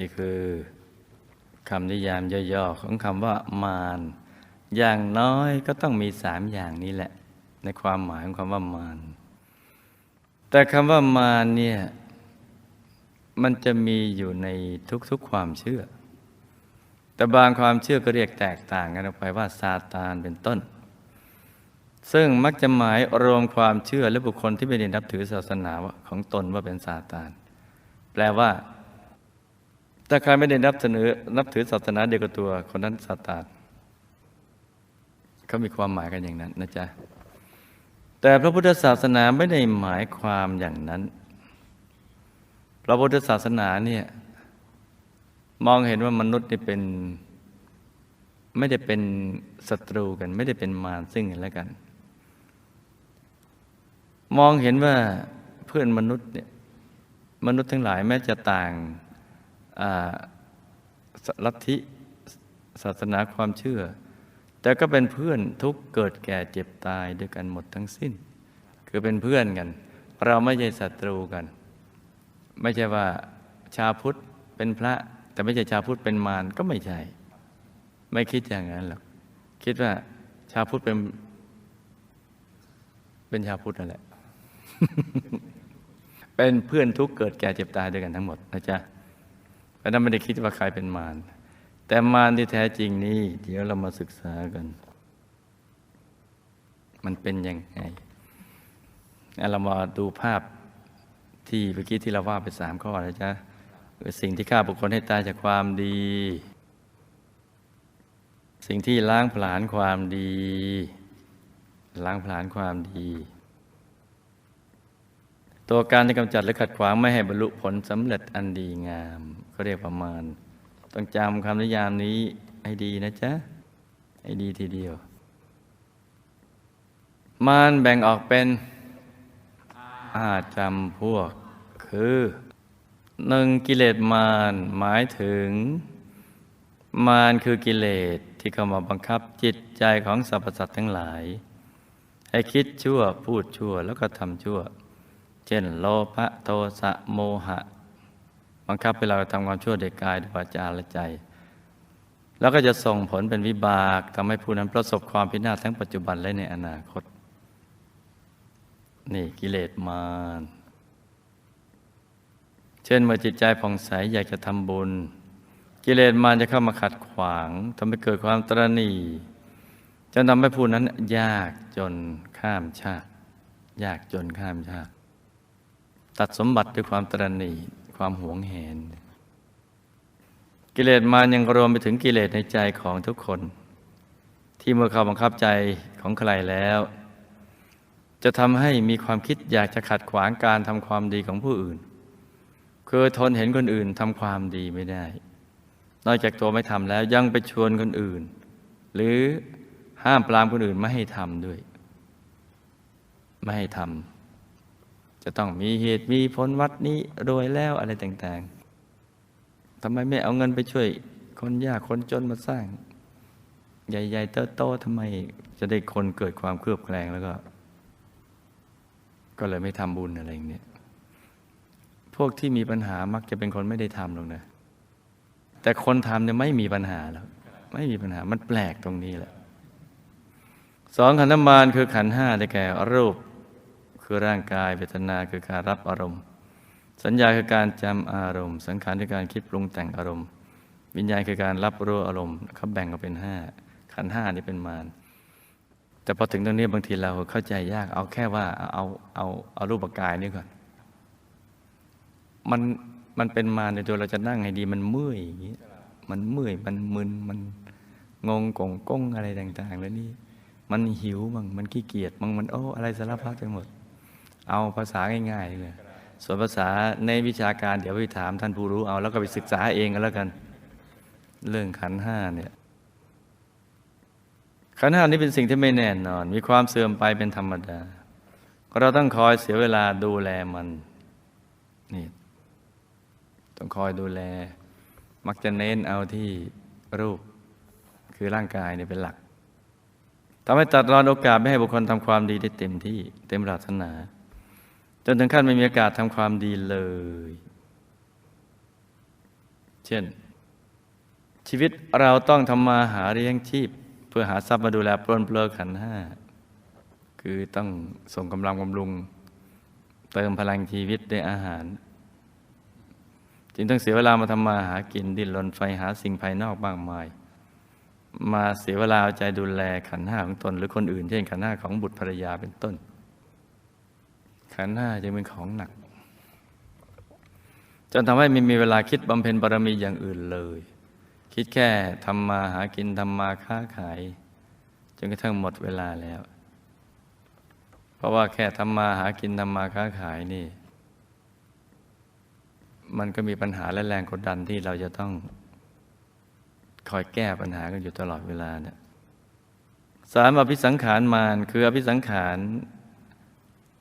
นี่คือคำนิยามย่อๆของคำว่ามารอย่างน้อยก็ต้องมีสามอย่างนี้แหละ ในความหมายของคำว่ามารแต่คำว่ามารเนี่ยมันจะมีอยู่ในทุกๆความเชื่อ แต่บางความเชื่อก็เรียกแตกต่างกันออกไปว่าซาตานเป็นต้น ซึ่งมักจะหมายรวมความเชื่อและบุคคลที่ไม่ได้นับถือศาสนาของตนว่าเป็นซาตาน แปลว่า ถ้าใครไม่ได้นับถือนับถือศาสนาเดียวกับตัว คนนั้นซาตานเขามีความหมายกันอย่างนั้นนะจ๊ะแต่พระพุทธศาสนาไม่ได้หมายความอย่างนั้น พระพุทธศาสนาเนี่ยมองเห็นว่ามนุษย์นี่เป็น ไม่ได้เป็นศัตรูกัน ไม่ได้เป็นมารซึ่งกันและกัน มองเห็นว่าเพื่อนมนุษย์เนี่ยมนุษย์ทั้งหลายแม้จะต่าง ลัทธิศาสนาความเชื่อ แต่ก็เป็นเพื่อนทุกเกิดแก่เจ็บตายด้วยกันหมดทั้งสิ้น คือเป็นเพื่อนกัน เราไม่ใช่ศัตรูกัน ไม่ใช่ว่าชาวพุทธเป็นพระ แต่ไม่ใช่ชาวพุทธเป็นมารก็ไม่ใช่ ไม่คิดอย่างนั้นหรอกคิดว่าชาวพุทธเป็น เป็นชาวพุทธนั่นแหละ เป็นเพื่อนทุกเกิดแก่เจ็บตายด้วยกันทั้งหมดนะจ๊ะ เพราะนั้นไม่ได้คิดว่าใครเป็นมารแต่มารที่แท้จริงนี้เดี๋ยวเรามาศึกษากัน มันเป็นยังไงเรามาดูภาพที่เมื่อกี้ที่เราว่าไปสามข้อนะจ๊ะสิ่งที่ฆ่าบุคคลให้ตายจากความดี สิ่งที่ล้างผลาญความดี ล้างผลาญความดี ตัวการที่กำจัดและขัดขวางไม่ให้บรรลุผลสำเร็จอันดีงามเขาเรียกประมาณ ต้องจำคำนิยามนี้ให้ดีนะจ๊ะ ให้ดีทีเดียว มารแบ่งออกเป็นอาจำพวก คือหนึ่งกิเลสมารหมายถึง มารคือกิเลสที่เข้ามาบังคับจิตใจของสรรพสัตว์ทั้งหลาย ให้คิดชั่วพูดชั่วแล้วก็ทำชั่ว ช่น โลภะโทสะโมหะ บังคับให้เราทำความชั่วเด็กกายด้วยวาจาและใจ แล้วก็จะส่งผลเป็นวิบากทำให้ผู้นั้นประสบความพินาศทั้งปัจจุบันและในอนาคต นี่กิเลสมารเช่นเมื่อจิตใจผ่องใสอยากจะทำบุญ กิเลสมารจะเข้ามาขัดขวางทำให้เกิดความตรณีจนทำให้ผู้นั้นยากจนข้ามชาติ ยากจนข้ามชาติ ตัดสมบัติด้วยความตรณีความหวงแหน กิเลสมายังรวมไปถึงกิเลสในใจของทุกคน ที่เมื่อเขาบังคับใจของใครแล้ว จะทำให้มีความคิดอยากจะขัดขวางการทำความดีของผู้อื่นคือทนเห็นคนอื่นทำความดีไม่ได้ นอกจากตัวไม่ทำแล้วยังไปชวนคนอื่น หรือห้ามปรามคนอื่นไม่ให้ทำด้วย ไม่ให้ทำ จะต้องมีเหตุมีผลวัดนี้รวยแล้วอะไรต่างๆทำไมไม่เอาเงินไปช่วยคนยากคนจนมาสร้าง ใหญ่ๆโตๆทำไมจะได้คนเกิดความเครือบแคลงแล้วก็ ก็เลยไม่ทำบุญอะไรอย่างเนี้ยพวกที่มีปัญหามักจะเป็นคนไม่ได้ทำหรอกนะแต่คนทำเนี่ยไม่มีปัญหาแล้วไม่มีปัญหามันแปลกตรงนี้แหละสองขันธมารคือขันห้าได้แก่รูป คือร่างกายเวทนาคือการรับอารมณ์ สัญญาคือการจำอารมณ์ สังขารคือการคิดปรุงแต่งอารมณ์ วิญญาณคือการรับรู้อารมณ์เขาแบ่งออกเป็นห้าขันห้านี่เป็นมารแต่พอถึงตรงนี้บางทีเราเข้าใจยาก เอาแค่ว่าเอาเอาเอารูปกายนี่ก่อนมันมันเป็นมาในตัวเราจะนั่งให้ดีมันเมื่อยอย่างนี้มันเมื่อยมันมึนมันงงกงก้งอะไรต่าง ๆ แล้วนี่มันหิวบ้างมันขี้เกียจบ้างมันโอ้อะไรสารพัดไปหมด เอาภาษาง่ายๆเลยส่วนภาษาในวิชาการเดี๋ยวไปถามท่านผู้รู้เอา แล้วก็ไปศึกษาเองกันแล้วกัน เรื่องขันห้าเนี่ยขันห้านี้เป็นสิ่งที่ไม่แน่นอน มีความเสื่อมไปเป็นธรรมดาเราต้องคอยเสียเวลาดูแลมันนี่ต้องคอยดูแล มักจะเน้นเอาที่รูปคือร่างกายเนี่ยเป็นหลักทำให้ตัดรอนโอกาสไม่ให้บุคคลทำความดีได้เต็มที่เต็มปรารถนา จนถึงขั้นไม่มีโอกาสทำความดีเลย เช่น ชีวิตเราต้องทำมาหาเลี้ยงชีพ เพื่อหาทรัพย์มาดูแลปลนเปลือขันห้า คือต้องส่งกำลังบำรุง เติมพลังชีวิตด้วยอาหาร จึงต้องเสียเวลามาทำมาหากินดิ้นรนไฟหาสิ่งภายนอกมากมายมาเสียเวลาเอาใจดูแลขันห้าของตน หรือคนอื่นเช่นขันห้าของบุตรภรรยาเป็นต้น ขันห้าจึงเป็นของหนัก จนทำให้ไม่มีเวลาคิดบำเพ็ญบารมีอย่างอื่นเลย คิดแค่ทำมาหากินทำมาค้าขาย จนกระทั่งหมดเวลาแล้ว เพราะว่าแค่ทำมาหากินทำมาค้าขายนี่ มันก็มีปัญหาและแรงกดดันที่เราจะต้องคอยแก้ปัญหากันอยู่ตลอดเวลาเนี่ยสามอภิสังขารมารคืออภิสังขาร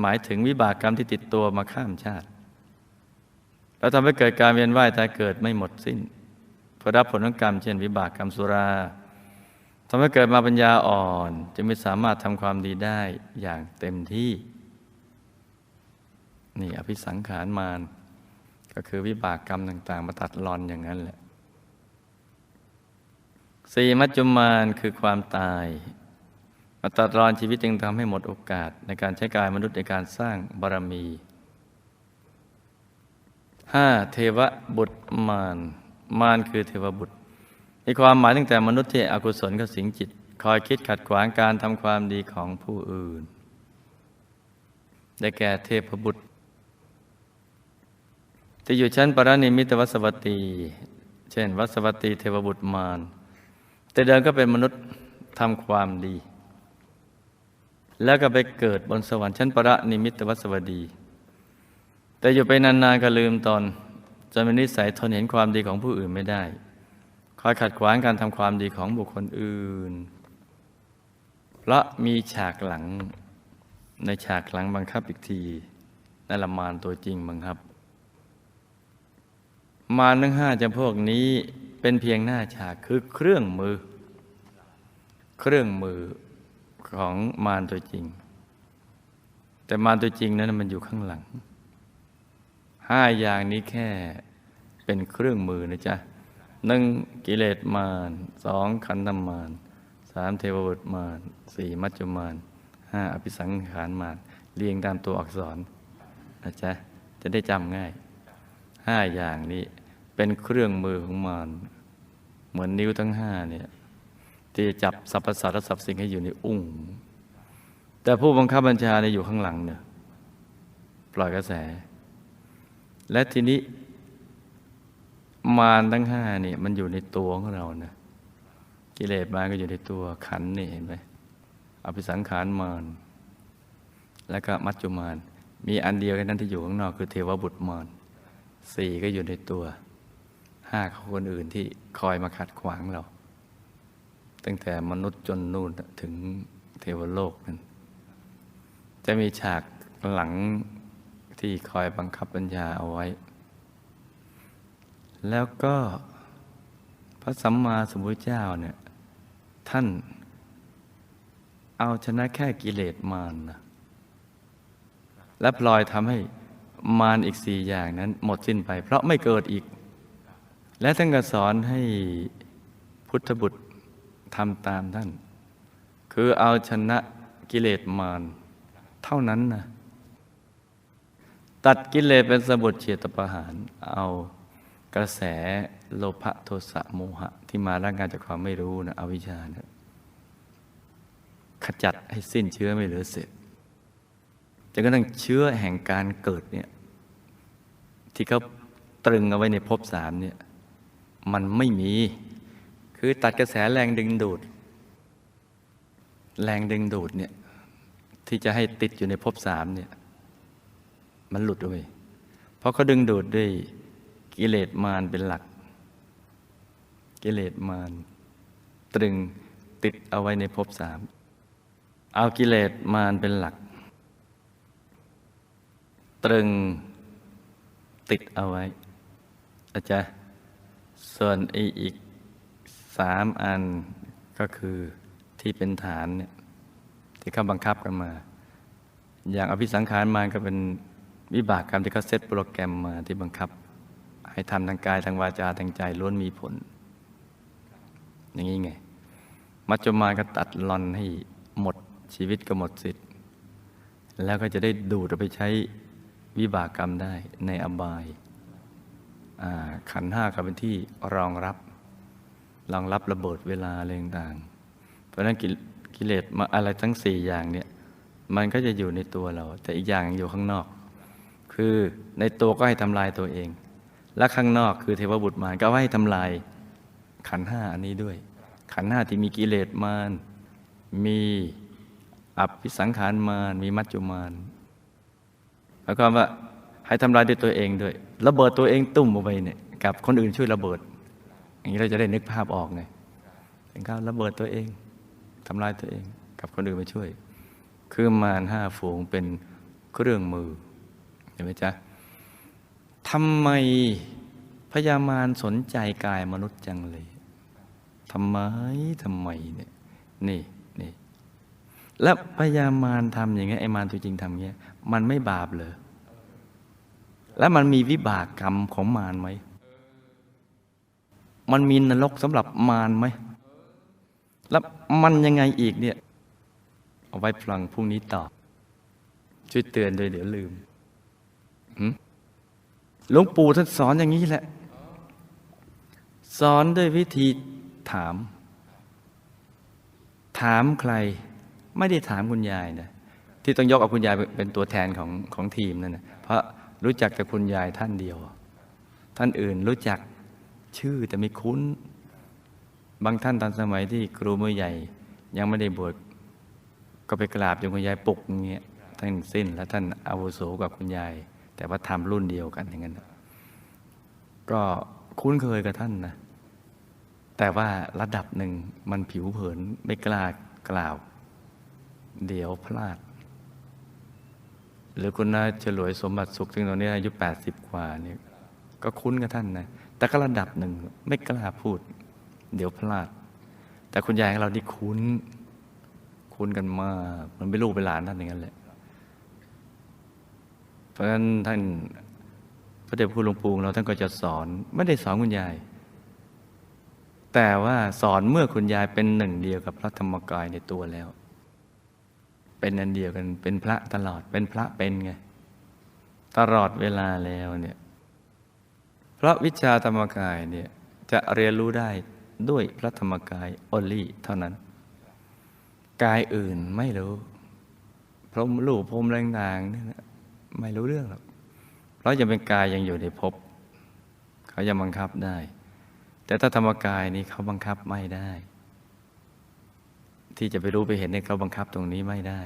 หมายถึงวิบากกรรมที่ติดตัวมาข้ามชาติ แล้วทำให้เกิดการเวียนว่ายตายเกิดไม่หมดสิ้นเพื่อรับผลของกรรม เช่น วิบากกรรมสุราทำให้เกิดมาปัญญาอ่อน จะไม่สามารถทำความดีได้อย่างเต็มที่ นี่อภิสังขารมารก็คือวิบากกรรมต่าง ๆ มาตัดรอนอย่างนั้นแหละสี่มัจจุมานคือความตาย มาตัดรอนชีวิตจึงทำให้หมดโอกาสในการใช้กายมนุษย์ในการสร้างบารมีห้าเทวบุตรมารมารคือเทวบุตรมีความหมายตั้งแต่มนุษย์ที่อกุศลก็สิงจิต คอยคิดขัดขวางการทำความดีของผู้อื่น ได้แก่เทพบุตรที่อยู่ชั้นปรนิมิตวสวัตตี เช่น วัสวัตตีเทวบุตรมารแต่เดิมก็เป็นมนุษย์ทำความดี แล้วก็ไปเกิดบนสวรรค์ชั้นประนิมิตวสวัสดี แต่อยู่ไปนานๆก็ลืมตอนจนเป็นนิสัยทนเห็นความดีของผู้อื่นไม่ได้ คอยขัดขวางการทำความดีของบุคคลอื่น เพราะมีฉากหลังในฉากหลังบังคับอีกทีนั่นละมารตัวจริงบังคับ มารทั้งห้าจำพวกนี้เป็นเพียงหน้าฉากคือเครื่องมือ เครื่องมือ ของมารตัวจริง แต่มารตัวจริงนั้นมันอยู่ข้างหลังห้าอย่างนี้แค่เป็นเครื่องมือนะจ๊ะหนึ่งกิเลสมารสองขันธมารสามเทวบุตรมารสี่มัจจุมารห้าอภิสังขารมารเรียงตามตัวอักษรนะจ๊ะจะได้จำง่ายห้าอย่างนี้เป็นเครื่องมือของมารเหมือนนิ้วทั้งห้าเนี่ย ที่จับสรรพสัตว์และสรรพสิ่งให้อยู่ในอุ้ง แต่ผู้บังคับบัญชาเนี่ยอยู่ข้างหลังเนี่ยปล่อยกระแส และทีนี้มารทั้งห้าเนี่ยมันอยู่ในตัวของเรานะกิเลสมารก็อยู่ในตัวขันนี่เห็นไหมอภิสังขารมารแล้วก็มัจจุมารมีอันเดียวแค่นั้นที่อยู่ข้างนอกคือเทวบุตรมารสี่ก็อยู่ในตัวห้าคนอื่นที่คอยมาขัดขวางเรา ตั้งแต่มนุษย์จนนู่นถึงเทวโลกนั้น จะมีฉากหลังที่คอยบังคับบัญญาเอาไว้ แล้วก็พระสัมมาสัมพุทธเจ้าเนี่ยท่านเอาชนะแค่กิเลสมารนนะและปล่อยทำให้มารอีกสี่อย่างนั้น หมดสิ้นไป เพราะไม่เกิดอีก และท่านก็สอนให้พุทธบุตร ทำตามท่าน คือเอาชนะกิเลสมารเท่านั้นนะตัดกิเลสเป็นสมุดเฉียตประหาร เอากระแสโลภะโทสะโมหะ ที่มาร่างกายจากความไม่รู้นะอวิชชานะขจัดให้สิ้นเชื้อไม่เหลือเศษจนกระทั่งเชื้อแห่งการเกิดเนี่ยที่เขาตรึงเอาไว้ในภพสามเนี่ยมันไม่มี คือตัดกระแสแรงดึงดูด แรงดึงดูดเนี่ยที่จะให้ติดอยู่ในภพสามเนี่ย มันหลุดออกไปเพราะเขาดึงดูดด้วยกิเลสมารเป็นหลัก กิเลสมารตรึงติดเอาไว้ในภพสามเอากิเลสมารเป็นหลัก ตรึงติดเอาไว้อาจารย์ส่วนอีก สามอันก็คือที่เป็นฐานเนี่ยที่เขาบังคับกันมา อย่างอภิสังขารมารก็เป็นวิบากกรรมที่เขาเซตโปรแกรมมาที่บังคับ ให้ทำทางกายทางวาจาทางใจล้วนมีผล อย่างนี้ไง มัจจุมานก็ตัดลอนให้หมดชีวิตก็หมดสิทธิ์ แล้วก็จะได้ดูดเอาไปใช้วิบากกรรมได้ในอบายขันห้าก็เป็นที่รองรับ รองรับระเบิดเวลาอะไรต่างๆเพราะนั้นกิเลสมาอะไรทั้งสี่อย่างเนี่ยมันก็จะอยู่ในตัวเรา แต่อีกอย่างอยู่ข้างนอก คือในตัวก็ให้ทำลายตัวเอง และข้างนอกคือเทวบุตรมารก็ให้ทำลายขันห้าอันนี้ด้วย ขันห้าที่มีกิเลสมารมีอับพิสังขารมารมีมัจจุมารแล้วก็ว่าให้ทำลายด้วยตัวเองด้วย ระเบิดตัวเองตุ่มออกไปเนี่ยกับคนอื่นช่วยระเบิด อย่างนี้เราจะได้นึกภาพออกไงเป็นการระเบิดตัวเองทำลายตัวเอง กับคนอื่นมาช่วย คือมารห้าฝูงเป็นเครื่องมือเห็นไหมจ๊ะทำไมพญามารสนใจกายมนุษย์จังเลยทำไมทำไมเนี่ยนี่นี่แล้วพญามารทำอย่างเงี้ยไอ้มารตัวจริงทำเงี้ยมันไม่บาปเลยแล้วมันมีวิบากกรรมของมารไหม มันมีนรกสำหรับมารไหม แล้วมันยังไงอีกเนี่ย เอาไว้ฟังพรุ่งนี้ต่อ ช่วยเตือนด้วยเดี๋ยวลืมหืมหลวงปู่ท่านสอนอย่างนี้แหละ สอนด้วยวิธีถาม ถามใคร ไม่ได้ถามคุณยายนะที่ต้องยกเอาคุณยายเป็นตัวแทนของของทีมนั่นนะเพราะรู้จักแต่คุณยายท่านเดียว ท่านอื่นรู้จัก ชื่อแต่ไม่คุ้น บางท่านตอนสมัยที่ครูมือใหญ่ ยังไม่ได้บวชก็ไปกราบจนคุณยายปลุกอย่างเงี้ยท่านสิ้น แล้วท่านอาวุโสกับคุณยาย แต่ว่าทำรุ่นเดียวกันอย่างนั้นก็คุ้นเคยกับท่านนะแต่ว่าระดับหนึ่งมันผิวเผินไม่กล้ากล่าว เดี๋ยวพลาด หรือคุณนาฉลวยสมบัติสุขถึงตอนนี้อายุแปดสิบกว่าเนี่ยก็คุ้นกับท่านนะ แต่ก็ระดับหนึ่งไม่กล้าพูด เดี๋ยวพลาด แต่คุณยายของเรานี่คุ้น คุ้นกันมากมันเป็นลูกเป็นหลานท่านอย่างนั้นแหละเพราะฉะนั้นท่านพระเดชพระคุณหลวงปู่ของเราท่านก็จะสอนไม่ได้สอนคุณยาย แต่ว่าสอนเมื่อคุณยายเป็นหนึ่งเดียวกับพระธรรมกายในตัวแล้ว เป็นอันเดียวกันเป็นพระตลอดเป็นพระเป็นไงตลอดเวลาแล้วเนี่ย ราะวิชาธรรมกายเนี่ยจะเรียนรู้ได้ด้วยพระธรรมกายอลี่เท่านั้น กายอื่นไม่รู้พรมรูปพรมแรงต่างเนี่ยนะไม่รู้เรื่องหรอกเพราะยังเป็นกายยังอยู่ในภพเขายังบังคับได้ แต่ถ้าธรรมกายนี้เขาบังคับไม่ได้ ที่จะไปรู้ไปเห็นในเขาบังคับตรงนี้ไม่ได้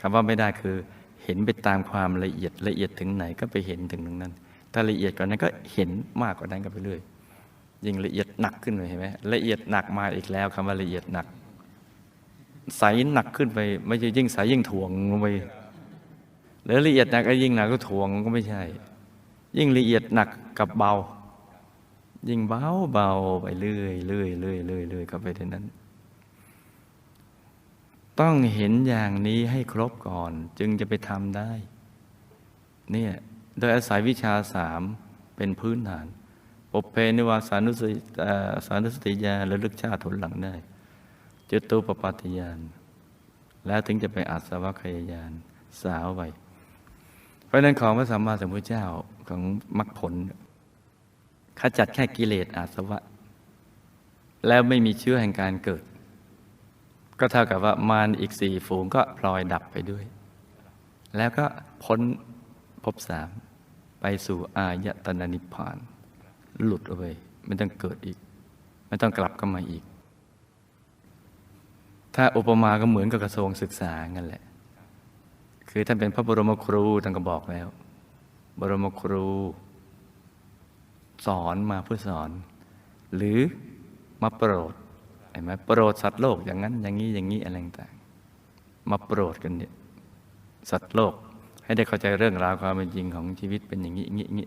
คำว่าไม่ได้คือเห็นไปตามความละเอียดละเอียดถึงไหนก็ไปเห็นถึงตรงนั้น ถ้าละเอียดกว่านั้นก็เห็นมากกว่านั้นก็ไปเรื่อยยิ่งละเอียดหนักขึ้นไปเห็นไหมละเอียดหนักมาอีกแล้วคำว่าละเอียดหนักใสหนักขึ้นไป ไม่ใช่ยิ่งใสยิ่งถ่วงลงไปหรือละเอียดหนักก็ยิ่งหนักก็ถ่วงก็ไม่ใช่ ยิ่งละเอียดหนักกับเบา ยิ่งเบาเบาไปเรื่อยเรื่อยเรื่อยเรื่อยเรื่อยก็ไปเท่านั้น ต้องเห็นอย่างนี้ให้ครบก่อน จึงจะไปทำได้ เนี่ย โดยอาศัยวิชาสามเป็นพื้นฐาน ปบเพนิวาสานุสติสานุสติญาณระลึกชาติผลหลังได้จตุปปัตติญาณแล้วถึงจะไปอัศวคยญาณสาวไปเพราะนั้นของพระสัมมาสัมพุทธเจ้าของมรรคผลขจัดแค่กิเลสอาสวะ แล้วไม่มีเชื้อแห่งการเกิด ก็เท่ากับว่ามารอีกสี่ฝูงก็พลอยดับไปด้วย แล้วก็พ้นภพสาม ไปสู่อายตนะนิพพาน หลุดออกไปไม่ต้องเกิดอีก ไม่ต้องกลับเข้ามาอีก ถ้าอุปมาก็เหมือนกับกระทรวงศึกษางั้นแหละ คือท่านเป็นพระบรมครูท่านก็บอกแล้ว บรมครู สอนมาเพื่อสอน หรือมาโปรดเห็นไหมโปรดสัตว์โลกอย่างนั้น อย่างนี้อย่างนี้อะไรต่างๆมาโปรดกันเนี่ยสัตว์โลก ให้ได้เข้าใจเรื่องราวความเป็นจริงของชีวิตเป็นอย่างนี้อย่างนี้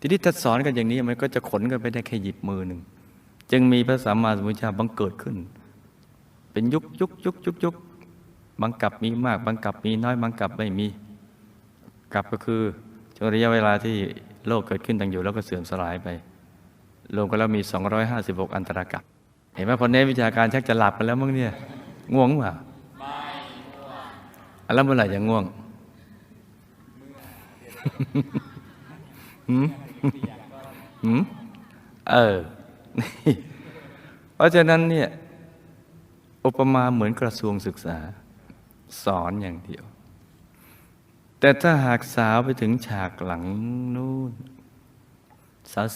ทีนี้ถ้าสอนกันอย่างนี้มันก็จะขนกันไปได้แค่หยิบมือหนึ่งจึงมีพระสัมมาสัมพุทธเจ้าบังเกิดขึ้น เป็นยุคยุคยุคยุคยุคบางกับมีมากบางกับมีน้อยบางกับไม่มีกับก็คือช่วงระยะเวลาที่โลกเกิดขึ้นตั้งอยู่แล้วก็เสื่อมสลายไปรวมกันแล้วมี 256 อันตรกับ เห็นไหมพอเน้นวิชาการชักจะหลับกันแล้วมั้งเนี่ย ง่วงเปล่าไม่ง่วงแล้วเมื่อไหร่จะง่วง หืมหืมเออ เพราะฉะนั้นเนี่ยอุปมาเหมือนกระทรวงศึกษา สอนอย่างเดียว แต่ถ้าหากสาวไปถึงฉากหลังนู่น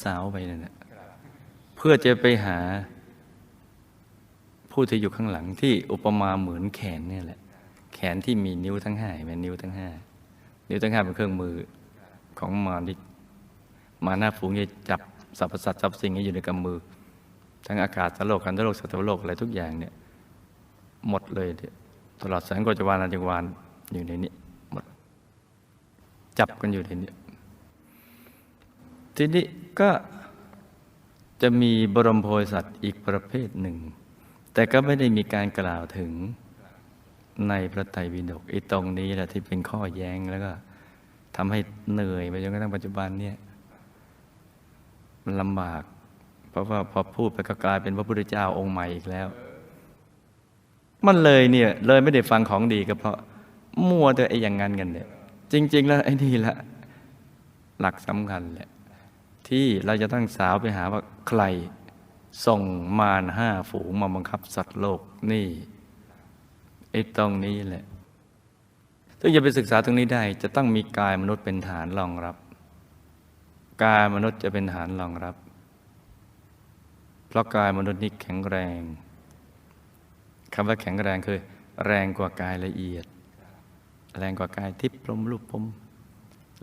สาวๆไปนั่นแหละเพื่อจะไปหา ผู้ที่อยู่ข้างหลังที่อุปมาเหมือนแขนเนี่ยแหละ แขนที่มีนิ้วทั้งห้าเห็นนิ้วทั้งห้านิ้วทั้งห้าเป็นเครื่องมือ ของมารที่มาหน้าฝูงจะจับสรรพสัตว์สรรพสิ่งให้อยู่ในกำมือ ทั้งอากาศทั้งโลกกันทั้งโลกสัตว์โลกอะไรทุกอย่างเนี่ยหมดเลยตลอดแสงกจวาลอาจักรวาลอยู่ในนี้หมด จับกันอยู่ในนี้ทีนี้ก็จะมีบรมโพธิสัตว์อีกประเภทหนึ่ง แต่ก็ไม่ได้มีการกล่าวถึงในพระไตรปิฎกไอ้ตรงนี้แหละที่เป็นข้อแย้งแล้วก็ ทำให้เหนื่อยไปจนกระทั่งปัจจุบันเนี่ยมันลำบาก เพราะว่าพอพูดไปก็กลายเป็นพระพุทธเจ้าองค์ใหม่อีกแล้ว มันเลยเนี่ยเลยไม่ได้ฟังของดีก็เพราะมัวแต่ไอ้อย่างนั้นกันเนี่ยจริง ๆ แล้วไอ้นี่ละหลักสำคัญแหละที่เราจะต้องสาวไปหาว่าใครส่งมารห้าฝูงมาบังคับสัตว์โลกนี่ไอ้ตรงนี้แหละ ถ้าจะไปศึกษาตรงนี้ได้ จะต้องมีกายมนุษย์เป็นฐานรองรับ กายมนุษย์จะเป็นฐานรองรับ เพราะกายมนุษย์นี่แข็งแรงคำว่าแข็งแรงคือ แรงกว่ากายละเอียด แรงกว่ากายทิพย์ลมรูปพรม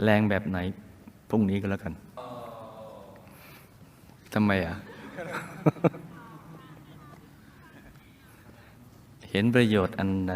แรงแบบไหนพรุ่งนี้ก็แล้วกันทำไมอะ เห็นประโยชน์อันใด